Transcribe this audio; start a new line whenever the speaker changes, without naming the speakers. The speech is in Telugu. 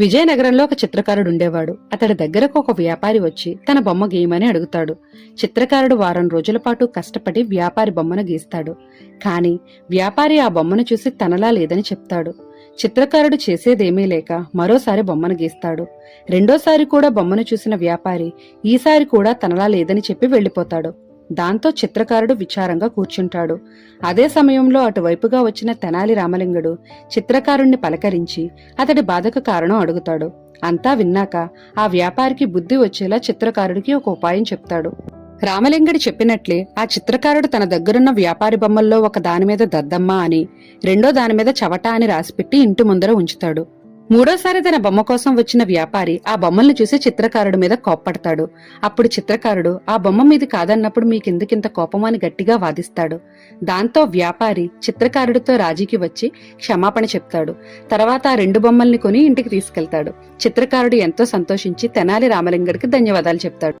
విజయనగరంలో ఒక చిత్రకారుడు ఉండేవాడు. అతడి దగ్గరకు ఒక వ్యాపారి వచ్చి తన బొమ్మ గీయమని అడుగుతాడు. చిత్రకారుడు వారం రోజుల పాటు కష్టపడి వ్యాపారి బొమ్మను గీస్తాడు. కాని వ్యాపారి ఆ బొమ్మను చూసి తనలా లేదని చెప్తాడు. చిత్రకారుడు చేసేదేమీ లేక మరోసారి బొమ్మను గీస్తాడు. రెండోసారి కూడా బొమ్మను చూసిన వ్యాపారి ఈసారి కూడా తనలా లేదని చెప్పి వెళ్ళిపోతాడు దాంతో చిత్రకారుడు విచారంగా కూర్చుంటాడు. అదే సమయంలో అటువైపుగా వచ్చిన తెనాలి రామలింగుడు చిత్రకారుణ్ణి పలకరించి అతడి బాధకు కారణం అడుగుతాడు. అంతా విన్నాక ఆ వ్యాపారికి బుద్ధి వచ్చేలా చిత్రకారుడికి ఒక ఉపాయం చెప్తాడు. రామలింగడి చెప్పినట్లే ఆ చిత్రకారుడు తన దగ్గరున్న వ్యాపారి బొమ్మల్లో ఒక దాని మీద దద్దమ్మ అని రెండో దాని మీద చవట అని రాసిపెట్టి ఇంటి ముందర ఉంచుతాడు. మూడోసారి తన బొమ్మ కోసం వచ్చిన వ్యాపారి ఆ బొమ్మల్ని చూసి చిత్రకారుడు మీద కోప్పడతాడు. అప్పుడు చిత్రకారుడు ఆ బొమ్మ మీది కాదన్నప్పుడు మీకెందుకింత కోపం అని గట్టిగా వాదిస్తాడు. దాంతో వ్యాపారి చిత్రకారుడితో రాజీకి వచ్చి క్షమాపణ చెప్తాడు. తర్వాత ఆ రెండు బొమ్మల్ని కొని ఇంటికి తీసుకెళ్తాడు. చిత్రకారుడు ఎంతో సంతోషించి తెనాలి రామలింగడికి ధన్యవాదాలు చెప్తాడు.